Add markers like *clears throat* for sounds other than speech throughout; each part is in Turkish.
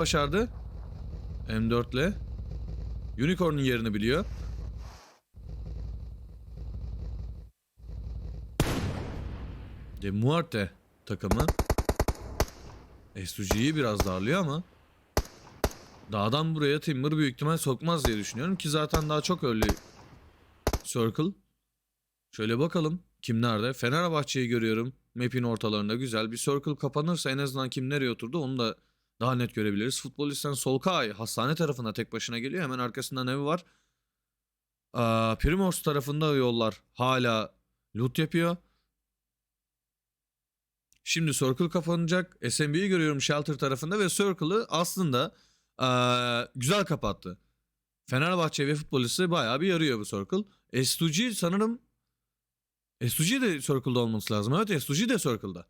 başardı. M4 ile. Unicorn'un yerini biliyor. De Muerte takımı. SUG'yi biraz darlıyor ama dağdan buraya Timber büyük ihtimal sokmaz diye düşünüyorum ki zaten daha çok öyle Circle. Şöyle bakalım kim nerede? Fenerbahçe'yi görüyorum. Map'in ortalarında güzel. Bir circle kapanırsa en azından kim nereye oturdu onu da daha net görebiliriz. Futbolistten Solkay hastane tarafına tek başına geliyor. Hemen arkasından evi var. Aa, Primos tarafında yollar hala loot yapıyor. Şimdi Circle kapanacak. SMB'yi görüyorum Shelter tarafında ve Circle'ı aslında aa, güzel kapattı. Fenerbahçe ve futbolisti bayağı bir yarıyor bu Circle. S2G sanırım S2G de Circle'da olması lazım. Evet S2G de Circle'da.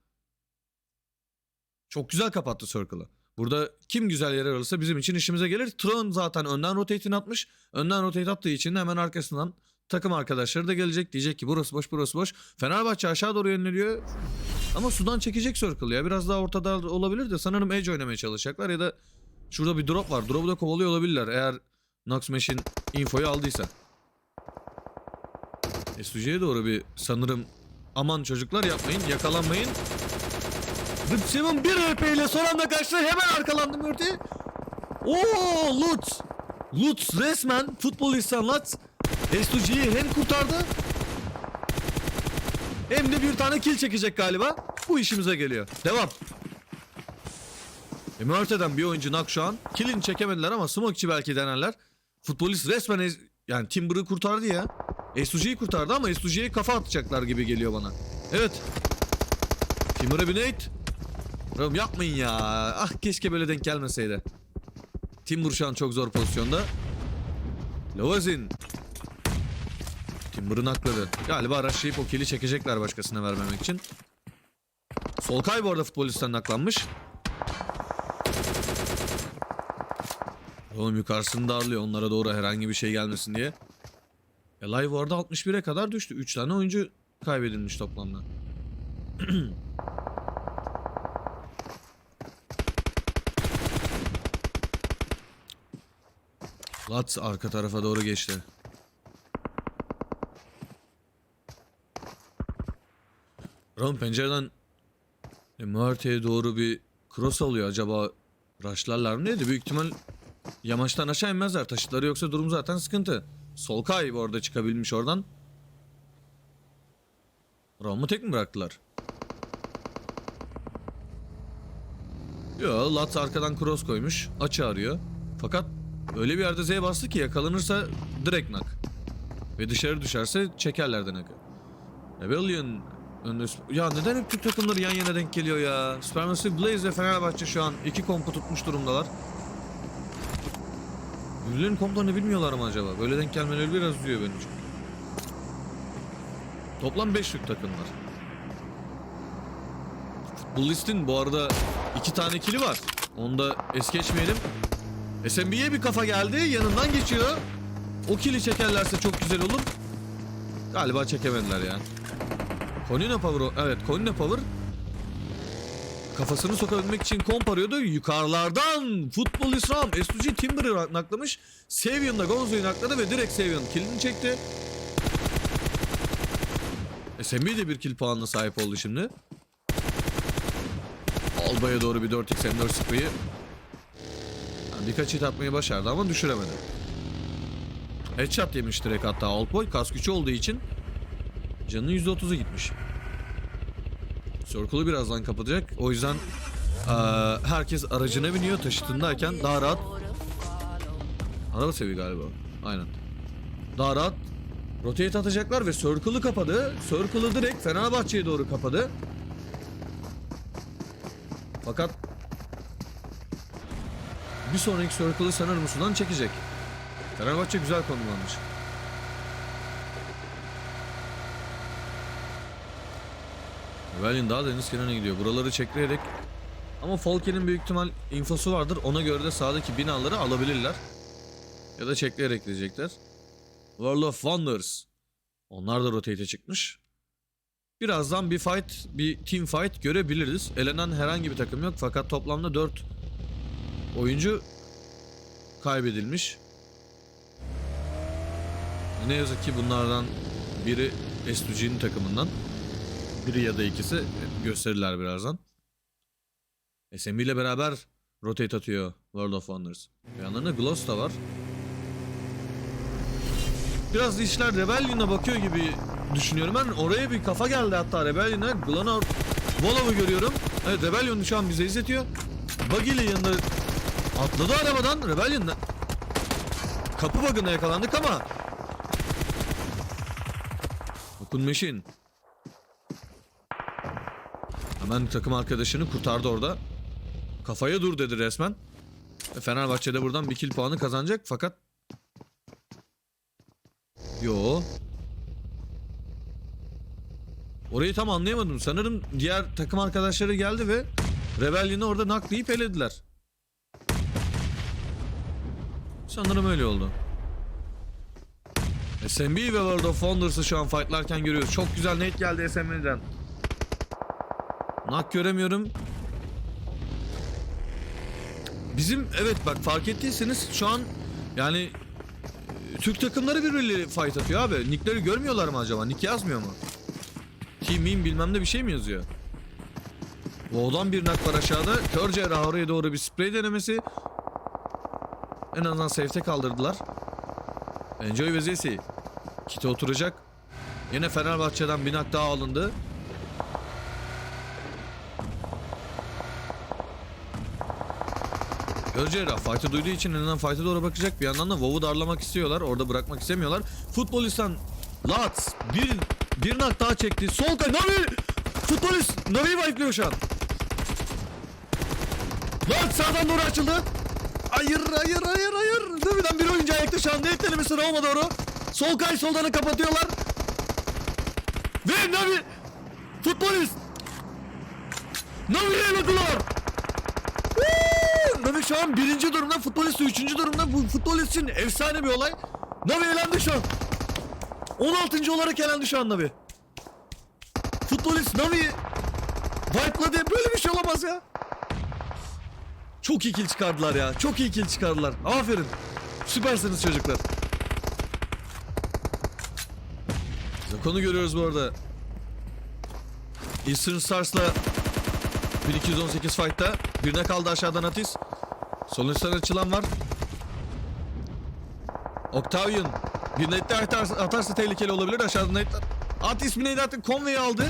Çok güzel kapattı Circle'ı. Burada kim güzel yer alırsa bizim için işimize gelir. Tron zaten önden rotate'ini atmış. Önden rotate attığı için hemen arkasından takım arkadaşları da gelecek. Diyecek ki burası boş burası boş. Fenerbahçe aşağı doğru yöneliyor. Ama sudan çekecek Circle ya. Biraz daha ortada olabilir de sanırım Edge oynamaya çalışacaklar ya da şurada bir drop var. Drop'u da kovalıyor olabilirler eğer Nox Machine infoyu aldıysa. SUG'ye doğru bir sanırım aman çocuklar yapmayın yakalanmayın. Rıpçımın bir ile son anda kaçtı hemen arkalandım örtüye. Oo Lutz. Lutz resmen futbolistan Lutz. SUG'yi hem kurtardı hem de bir tane kill çekecek galiba. Bu işimize geliyor. Devam. Emerte'den bir oyuncu nak şu an. Kill'ini çekemediler ama smokeçi belki denerler. Futbolist resmen yani Timber'ı kurtardı ya. SUG'yi kurtardı ama SUG'ye kafa atacaklar gibi geliyor bana. Evet. Timber'a bir nade. Oğlum yapmayın ya. Ah keşke böyle denk gelmeseydi. Timber şu an çok zor pozisyonda. Lovazin. Timber'ı nakladı. Galiba araçlayıp o kill'i çekecekler başkasına vermemek için. Solkay bu arada futbolistten naklanmış. Oğlum yukarısını darlıyor onlara doğru herhangi bir şey gelmesin diye. Ya live bu arada 61'e kadar düştü. 3 tane oyuncu kaybedilmiş toplamda. *clears throat* Lats arka tarafa doğru geçti. Ron pencereden e, Muerte'ye doğru bir cross alıyor. Acaba rushlarlar mı neydi? Büyük ihtimal yamaçtan aşağı inmezler. Taşıtları yoksa durum zaten sıkıntı. Solkay bu arada çıkabilmiş oradan. Rom'u tek mi bıraktılar? Yo, Lat arkadan cross koymuş. Açı arıyor. Fakat öyle bir yerde Z bastı ki yakalanırsa direkt nak. Ve dışarı düşerse çekerler de nakı. Rebellion. Ya neden hep Türk takımları yan yana denk geliyor ya? Supermassive Blaze ve Fenerbahçe şu an iki kompu tutmuş durumdalar. Birbirlerinin komplarını bilmiyorlar mı acaba? Böyle denk gelmeleri biraz üzüyor beni çünkü. Toplam 5 Türk takım var. Futbolistin bu arada iki tane kili var. Onu da es geçmeyelim. SMB'ye bir kafa geldi. Yanından geçiyor. O kili çekerlerse çok güzel olur. Galiba çekemediler ya. Konina Power, evet Konina Power kafasını sokabilmek için komp arıyordu. Yukarılardan futbol İslam SUG Timber'ı naklamış. Savion da Gonzo'yu nakladı ve direkt Savion killini çekti. SMB de bir kill puanına sahip oldu şimdi. Alba'ya doğru bir 4x M4 spray'i. Birkaç hit atmayı başardı ama düşüremedi. Headshot yemiş direkt hatta Altboy kas gücü olduğu için canının %30'u gitmiş. Circle'ı birazdan kapatacak. O yüzden eee, herkes aracına biniyor taşıtındayken daha rahat. Araba seviyor galiba. Aynen. Daha rahat rotate atacaklar ve Circle'ı kapadı. Circle'ı direkt Fenerbahçe'ye doğru kapadı. Fakat bir sonraki Circle'ı sanırım sudan çekecek. Fenerbahçe güzel konumlanmış. Rebellion daha deniz kenarına gidiyor. Buraları çekleyerek ama Falken'in büyük ihtimal infosu vardır. Ona göre de sağdaki binaları alabilirler. Ya da çekleyerek gidecekler. World of Wonders. Onlar da rotate'e çıkmış. Birazdan bir fight, bir team fight görebiliriz. Elenen herhangi bir takım yok fakat toplamda 4 oyuncu kaybedilmiş. Ne yazık ki bunlardan biri S2G'nin takımından. Biri ya da ikisi gösterirler birazdan. SMB ile beraber rotate atıyor World of Wonders. Bir yandan da Gloss da var. Biraz işler Rebellion'a bakıyor gibi düşünüyorum. Ben oraya bir kafa geldi hatta Rebellion'a. Glanor Volov'u görüyorum. Evet Rebellion şu an bize izletiyor. Buggy ile yanında atladı arabadan. Rebellion'da kapı bug'ına yakalandık ama Okun Machine Hemen takım arkadaşını kurtardı orada. Kafaya dur dedi resmen. Ve Fenerbahçe'de buradan bir kill puanı kazanacak fakat Yo. Orayı tam anlayamadım. Sanırım diğer takım arkadaşları geldi ve Rebellion'ı orada naklayıp elediler. Sanırım öyle oldu. SMB ve World of Wonders'ı şu an fightlarken görüyoruz. Çok güzel net geldi SMB'den. Nak göremiyorum. Bizim evet bak fark ettiyseniz şu an yani e, Türk takımları birbiriyle fight atıyor abi. Nickleri görmüyorlar mı acaba? Nick yazmıyor mu? Meme bilmem ne bir şey mi yazıyor? Vo'dan bir nak var aşağıda. Kör cerrah doğru bir sprey denemesi. En azından safe'te kaldırdılar. Enjoy ve Zesi. Kite oturacak. Yine Fenerbahçe'den bir nak daha alındı. Göreceğiz fight'ı duyduğu için elinden fight'a doğru bakacak. Bir yandan da WoW'u darlamak istiyorlar. Orada bırakmak istemiyorlar. Futbolistan Lats bir bir nak daha çekti. Sol kay Navi Futbolist Navi'yi wipe'liyor şu an. Lats sağdan doğru açıldı. Hayır hayır hayır hayır. Navi'den bir oyuncu ayakta şu an. Net denemesi Roma doğru. Sol kay soldanı kapatıyorlar. Ve Navi Futbolist Navi'ye. Woo! Navi şu an birinci durumda, futbolist üçüncü durumda. Bu futbolist için efsane bir olay. Navi elendi şu an. 16. olarak elendi şu an Navi. Futbolist Navi wipe'ladı. Böyle bir şey olamaz ya. Çok iyi kill çıkardılar ya. Çok iyi kill çıkardılar. Aferin. Süpersiniz çocuklar. Zakon'u görüyoruz bu arada. Eastern Stars'la 1218 fight'ta birine kaldı aşağıdan Atis. Üstten açılan var. Octavian bir nette atarsa, atarsa tehlikeli olabilir aşağıdan net. Atis bir nette attı. Conway'i aldı.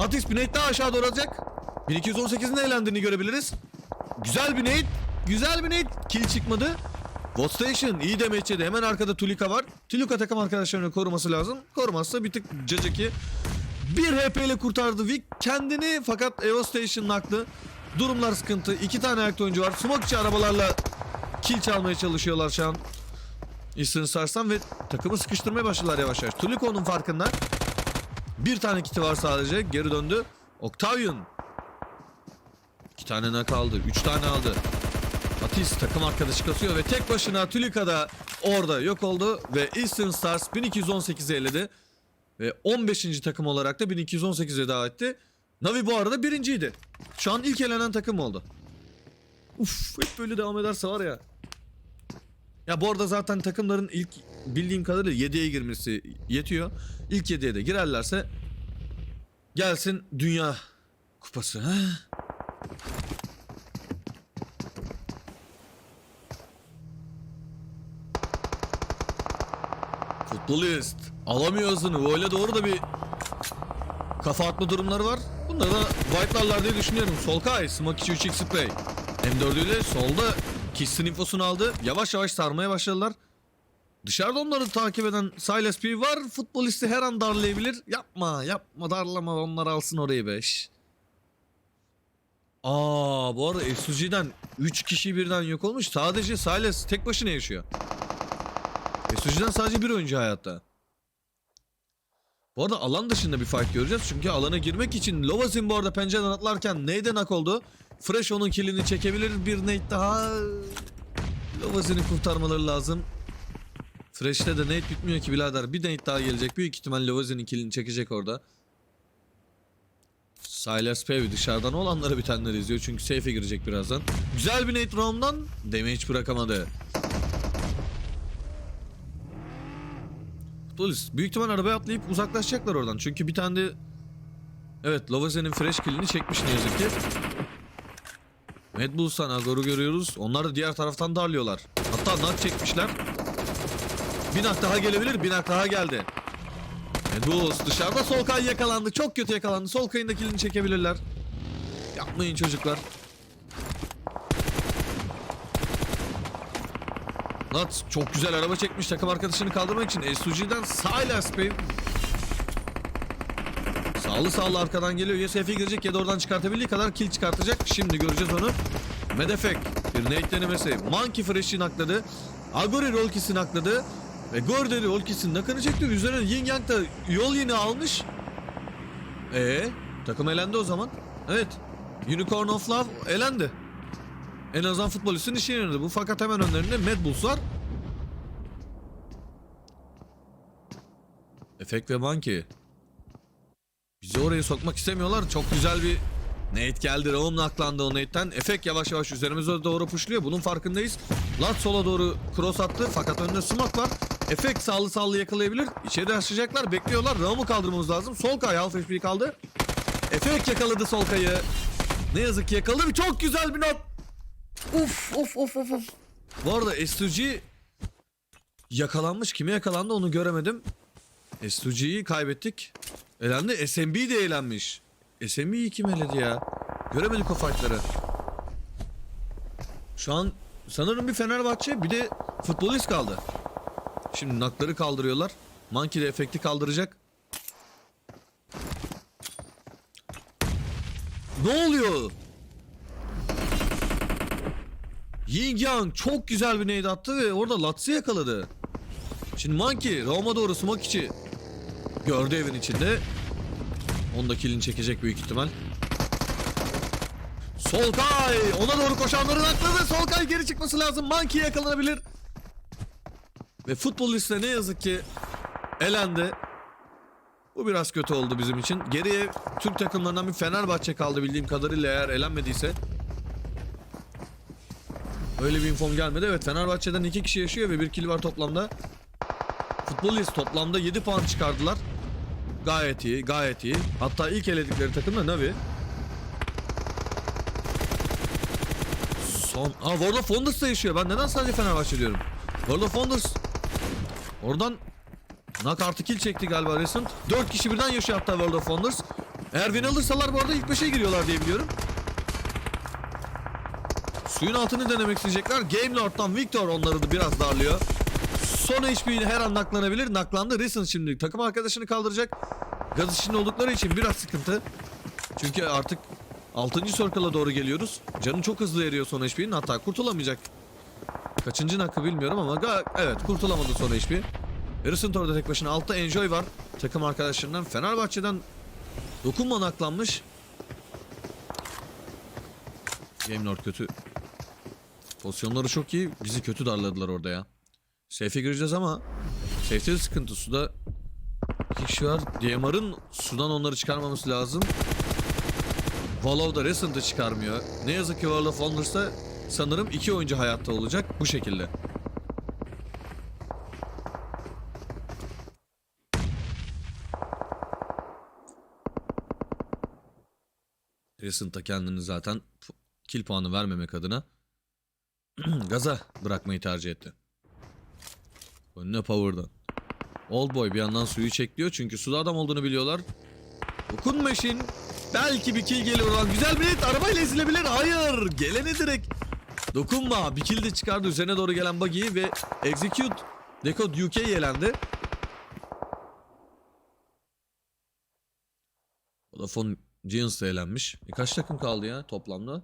Atis bir daha aşağı doğru atacak. 1218'in eğlendiğini görebiliriz. Güzel bir nade. Güzel bir nade. Kill çıkmadı. Bot Station iyi demeççedi. Hemen arkada Tulika var. Tulika takım arkadaşlarını koruması lazım. Korumazsa bir tık cacaki. Bir HP ile kurtardı Vic kendini fakat Evo Station'ın aklı. Durumlar sıkıntı. İki tane ayakta oyuncu var. Smokeçi arabalarla kill çalmaya çalışıyorlar şu an. Eastern Stars'tan ve takımı sıkıştırmaya başladılar yavaş yavaş. Tuliko'nun farkında. Bir tane kiti var sadece. Geri döndü. Octavian. İki tane nak aldı. Üç tane aldı. Atis takım arkadaşı kasıyor ve tek başına Tulika da orada yok oldu ve Eastern Stars 1218'i eledi. Ve 15. takım olarak da 1218'e daha etti. Navi bu arada birinciydi. Şu an ilk elenen takım oldu. Uf hep böyle devam ederse var ya. Ya bu arada zaten takımların ilk bildiğim kadarıyla 7'ye girmesi yetiyor. İlk 7'ye de girerlerse gelsin dünya kupası. Ha? Futbolist. Alamıyor hızını. Böyle doğru da bir kafa atma durumları var. Bunları da wipe'larlar diye düşünüyorum. Solkay, Smoke 2 3x spray. M4 ile solda Kiss'in infosunu aldı. Yavaş yavaş sarmaya başladılar. Dışarıda onları takip eden Silas P var. Futbolisti her an darlayabilir. Yapma, yapma, darlama. Onlar alsın orayı beş. Aa, bu arada SUG'den 3 kişi birden yok olmuş. Sadece Silas tek başına yaşıyor. SUG'den sadece bir oyuncu hayatta. Bu arada alan dışında bir fight göreceğiz. Çünkü alana girmek için Lovazin bu arada pencereden atlarken neyden nak oldu? Fresh onun killini çekebilir. Bir nade daha. Lovazin'i kurtarmaları lazım. Fresh'te de nade bitmiyor ki birader. Bir nade daha gelecek. Büyük ihtimal Lovazin'in killini çekecek orada. Silas Pevy dışarıdan olanları bitenleri izliyor çünkü safe'e girecek birazdan. Güzel bir nade round'dan damage bırakamadı. Polis büyük ihtimal arabaya atlayıp uzaklaşacaklar oradan. Çünkü bir tane de Evet Lovazen'in fresh killini çekmiş ne yazık ki. Red Bulls'tan Agor'u görüyoruz. Onlar da diğer taraftan darlıyorlar. Hatta nak çekmişler. Bir nak daha gelebilir. Bir nak daha geldi. Red Bulls dışarıda Solkay yakalandı. Çok kötü yakalandı. Solkay'ın da killini çekebilirler. Yapmayın çocuklar. Nat çok güzel araba çekmiş takım arkadaşını kaldırmak için. SUG'den Silas Bey Sağlı sağlı arkadan geliyor. Ya safe'e girecek ya da oradan çıkartabildiği kadar kill çıkartacak. Şimdi göreceğiz onu. Medefek bir nade denemesi. Monkey Fresh'i nakladı. Agori Rolkis'i nakladı. Ve Gordon Rolkis'in nakını çekti. Üzerine Yin Yang da yol yeni almış. Ee, takım elendi o zaman. Evet. Unicorn of Love elendi. En azından futbolistin işe yaradı bu. Fakat hemen önlerinde Mad Bulls var. Efek ve Monkey. Bizi oraya sokmak istemiyorlar. Çok güzel bir Nate geldi. Raum naklandı o Nate'den. Efek yavaş yavaş üzerimize doğru puşluyor. Bunun farkındayız. Lat sola doğru cross attı. Fakat önünde smoke var. Efek sağlı sağlı yakalayabilir. İçeri açacaklar. Bekliyorlar. Raum'u kaldırmamız lazım. Sol kay half HP kaldı. Efek yakaladı sol kayı. Ne yazık ki yakaladı. Çok güzel bir not. Uf uf uf uf uf. Bu arada SUG yakalanmış. Kime yakalandı onu göremedim. SUG'yi kaybettik. Elendi. SMB de eğlenmiş. SMB'yi kim eledi ya? Göremedik o fightları. Şu an sanırım bir Fenerbahçe bir de futbolist kaldı. Şimdi nakları kaldırıyorlar. Monkey de efekti kaldıracak. Ne oluyor? Ying Yang çok güzel bir nade attı ve orada Lats'ı yakaladı. Şimdi Monkey Roma doğru smoke içi gördü evin içinde. Onda killini çekecek büyük ihtimal. Solkay ona doğru koşanların akladı. Solkay geri çıkması lazım. Monkey yakalanabilir. Ve futboliste ne yazık ki elendi. Bu biraz kötü oldu bizim için. Geriye Türk takımlarından bir Fenerbahçe kaldı bildiğim kadarıyla eğer elenmediyse. Öyle bir infom gelmedi. Evet Fenerbahçe'den iki kişi yaşıyor ve bir kill var toplamda. Futbolist toplamda 7 puan çıkardılar. Gayet iyi, gayet iyi. Hatta ilk eledikleri takım da Navi. Son... Aa World of Wonders da yaşıyor. Ben neden sadece Fenerbahçe diyorum? World of Wonders. Oradan Nak artı kill çekti galiba Recent. 4 kişi birden yaşıyor hatta World of Wonders. Eğer win alırsalar bu arada ilk 5'e giriyorlar diye biliyorum. Suyun altını denemek isteyecekler. Game Lord'dan Victor onları da biraz darlıyor. Son HP her an naklanabilir. Naklandı. Recent şimdi takım arkadaşını kaldıracak. Gaz içinde oldukları için biraz sıkıntı. Çünkü artık 6. circle'a doğru geliyoruz. Canı çok hızlı eriyor son HP'nin. Hatta kurtulamayacak. Kaçıncı nakı bilmiyorum ama evet kurtulamadı son HP. Recent orada tek başına. Altta Enjoy var. Takım arkadaşlarından. Fenerbahçe'den dokunma naklanmış. Game Lord kötü. Pozisyonları çok iyi. Bizi kötü darladılar orada ya. Safe'e gireceğiz ama safe'de sıkıntı. Suda iki kişi var. DMR'ın sudan onları çıkarmaması lazım. Valve da Recent'ı çıkarmıyor. Ne yazık ki World of Wonders'ta sanırım iki oyuncu hayatta olacak bu şekilde. Recent da kendini zaten kill puanı vermemek adına *clears throat* gaza bırakmayı tercih etti. Önüne power'dan. Old boy bir yandan suyu çekliyor çünkü suda adam olduğunu biliyorlar. Dokun meşin. Belki bir kill gelir oradan. Güzel bir hit. Arabayla ezilebilir. Hayır. Gelene direkt. Dokunma. Bir kill de çıkardı üzerine doğru gelen buggy'yi ve execute. Decode UK yelendi. Vodafone Giants da elenmiş. E kaç takım kaldı ya toplamda?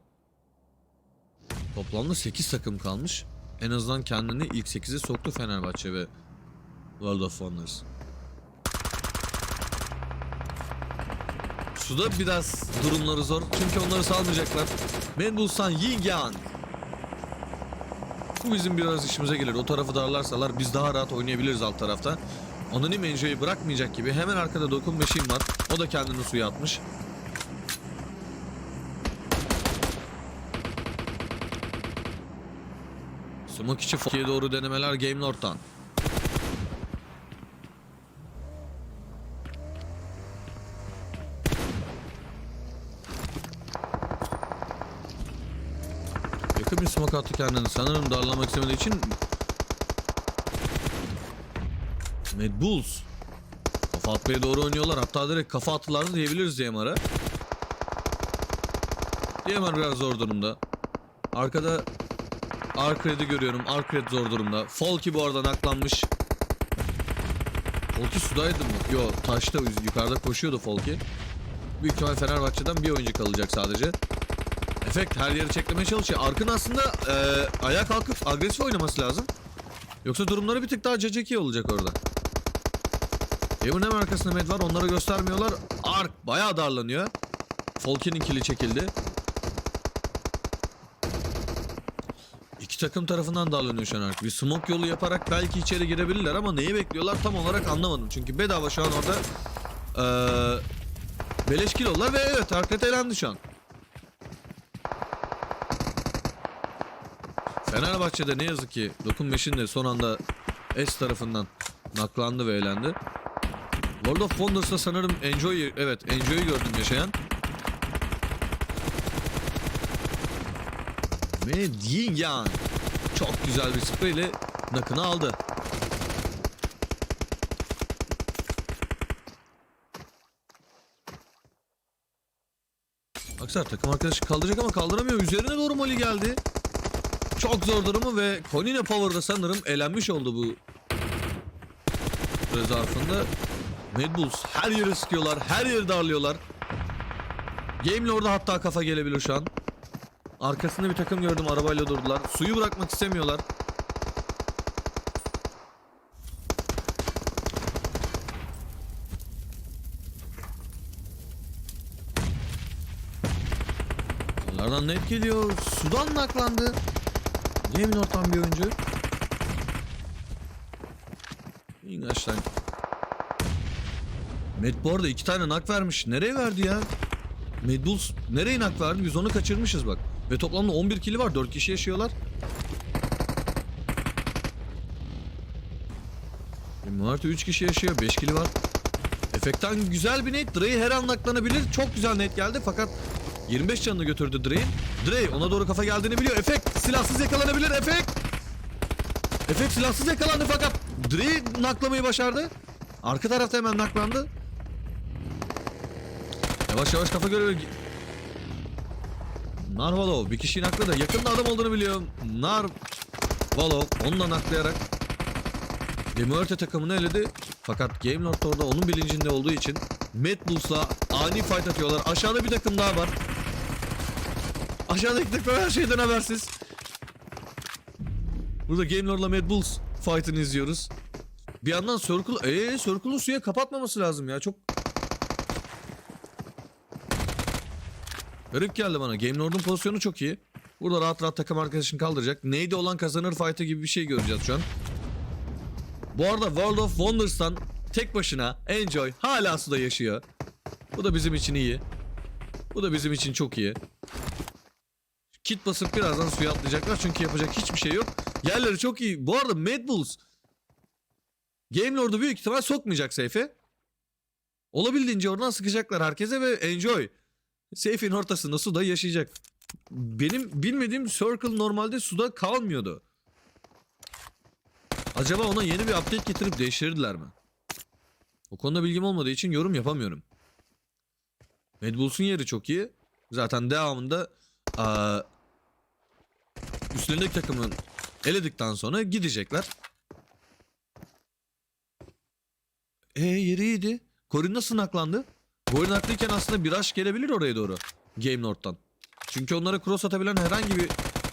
Toplamda 8 takım kalmış. En azından kendini ilk 8'e soktu Fenerbahçe ve World of Wonders. Suda biraz durumları zor. Çünkü onları salmayacaklar. Mendulsan Ying Yang. Bu bizim biraz işimize gelir. O tarafı darlarsalar biz daha rahat oynayabiliriz alt tarafta. Anonim Enjoy'u bırakmayacak gibi hemen arkada dokun meşin var. O da kendini suya atmış. Smoke içi Foki'ye doğru denemeler Game Gamelord'dan. Smoke attı kendini. Sanırım darlamak istemediği için Mad Bulls Kafa atmaya doğru oynuyorlar. Hatta direkt kafa attılar diyebiliriz DMR'a. DMR biraz zor durumda. Arkada Arkred'i görüyorum. Arkred zor durumda. Folky bu arada naklanmış. Folky sudaydı mı? Yo taşta yukarıda koşuyordu Folky. Büyük ihtimal Fenerbahçe'den bir oyuncu kalacak sadece. Efekt her yeri çeklemeye çalışıyor. Arkın aslında e, ayağa kalkıp agresif oynaması lazım. Yoksa durumları bir tık daha ceceki olacak orada. Evin hemen arkasında med var. Onları göstermiyorlar. Ark bayağı darlanıyor. Folky'nin kili çekildi. İki takım tarafından darlanıyor şu an Ark. Bir smoke yolu yaparak belki içeri girebilirler ama neyi bekliyorlar tam olarak anlamadım. Çünkü bedava şu an orada eee beleş kilolar ve evet Ark elendi şu an. Fenerbahçe'de ne yazık ki Dokun Meşin de son anda S tarafından naklandı ve eğlendi. World of Wonders'ta sanırım Enjoy, evet Enjoy'u gördüm yaşayan. Medyan çok güzel bir spreyle nakını aldı. Aksar takım arkadaşı kaldıracak ama kaldıramıyor. Üzerine doğru Molly geldi. Çok zor durumu ve Konine Power'da sanırım elenmiş oldu bu süre zarfında. Mad Bulls her yeri sıkıyorlar, her yeri darlıyorlar. Game Lord'a hatta kafa gelebilir şu an. Arkasında bir takım gördüm arabayla durdular. Suyu bırakmak istemiyorlar. Onlardan net geliyor. Sudan naklandı. Game Lord'dan bir oyuncu. İngaçtan. Matt bu arada iki tane nak vermiş. Nereye verdi ya? Mad Bulls nereye nak verdi? Biz onu kaçırmışız bak. Ve toplamda 11 kili var. 4 kişi yaşıyorlar. Martı 3 kişi yaşıyor. 5 kili var. Efekten güzel bir net. Dre her an naklanabilir. Çok güzel net geldi fakat 25 canını götürdü Dre'in. Dre ona doğru kafa geldiğini biliyor. Efekt silahsız yakalanabilir. Efekt. Efekt silahsız yakalandı fakat Dre naklamayı başardı. Arka tarafta hemen naklandı. Yavaş yavaş kafa görüyor. Narvalov bir kişiyi nakladı. Yakında adam olduğunu biliyorum. Narvalov onu naklayarak Demuerte takımını eledi. Fakat Game Lord da orada onun bilincinde olduğu için Mad Bulls'la ani fight atıyorlar. Aşağıda bir takım daha var. Aşağıdaki takım her şeyden habersiz. Burada Game Lord'la Mad Bulls fight'ını izliyoruz. Bir yandan Circle, eee Circle'ın suya kapatmaması lazım ya. Çok Garip geldi bana. Game Lord'un pozisyonu çok iyi. Burada rahat rahat takım arkadaşını kaldıracak. Neydi olan kazanır fight'ı gibi bir şey göreceğiz şu an. Bu arada World of Wonders'tan tek başına Enjoy hala suda yaşıyor. Bu da bizim için iyi. Bu da bizim için çok iyi. Kit basıp birazdan suya atlayacaklar çünkü yapacak hiçbir şey yok. Yerleri çok iyi. Bu arada Mad Bulls Game Lord'u büyük ihtimal sokmayacak seyfe. Olabildiğince oradan sıkacaklar herkese ve Enjoy Seyfin ortasında suda yaşayacak. Benim bilmediğim Circle normalde suda kalmıyordu. Acaba ona yeni bir update getirip değiştirdiler mi? O konuda bilgim olmadığı için yorum yapamıyorum. Mad Bulls'un yeri çok iyi. Zaten devamında üstlerindeki takımın eledikten sonra gidecekler. E yeri iyiydi. Corin nasıl naklandı? Corin naklıyken aslında bir rush gelebilir oraya doğru. Game Lord'dan. Çünkü onlara cross atabilen herhangi bir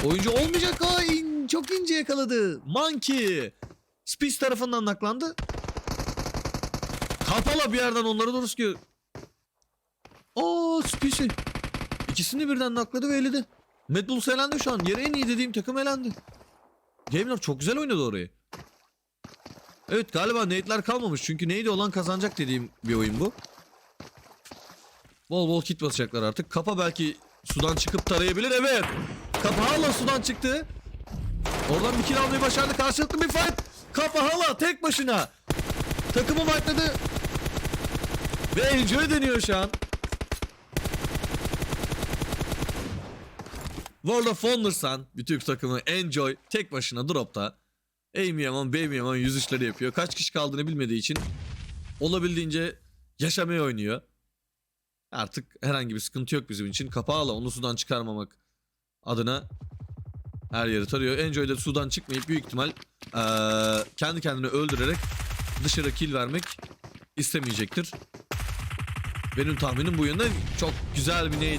oyuncu olmayacak. Ay, çok ince yakaladı. Monkey. Spice tarafından naklandı. Kapala bir yerden onları doğru sıkıyor. Aa Spice. İkisini birden nakladı ve eledi. Mad Bulls elendi şu an. Yere en iyi dediğim takım elendi. Game Lord çok güzel oynadı orayı. Evet galiba nade'ler kalmamış. Çünkü neydi olan kazanacak dediğim bir oyun bu. Bol bol kit basacaklar artık. Kapa belki sudan çıkıp tarayabilir. Evet. Kapa hala sudan çıktı. Oradan bir kill almayı başardı. Karşılıklı bir fight. Kafa hala tek başına. Takımı fightladı. Ve Enjoy deniyor şu an. World of Wonders'tan bir Türk takımı Enjoy tek başına dropta. A mi yaman B mi yaman yüz yapıyor. Kaç kişi kaldığını bilmediği için olabildiğince yaşamaya oynuyor. Artık herhangi bir sıkıntı yok bizim için. Kapağıyla onu sudan çıkarmamak adına her yeri tarıyor. Enjoy de sudan çıkmayıp büyük ihtimal eee, kendi kendini öldürerek dışarı kill vermek istemeyecektir. Benim tahminim bu yönde çok güzel bir nade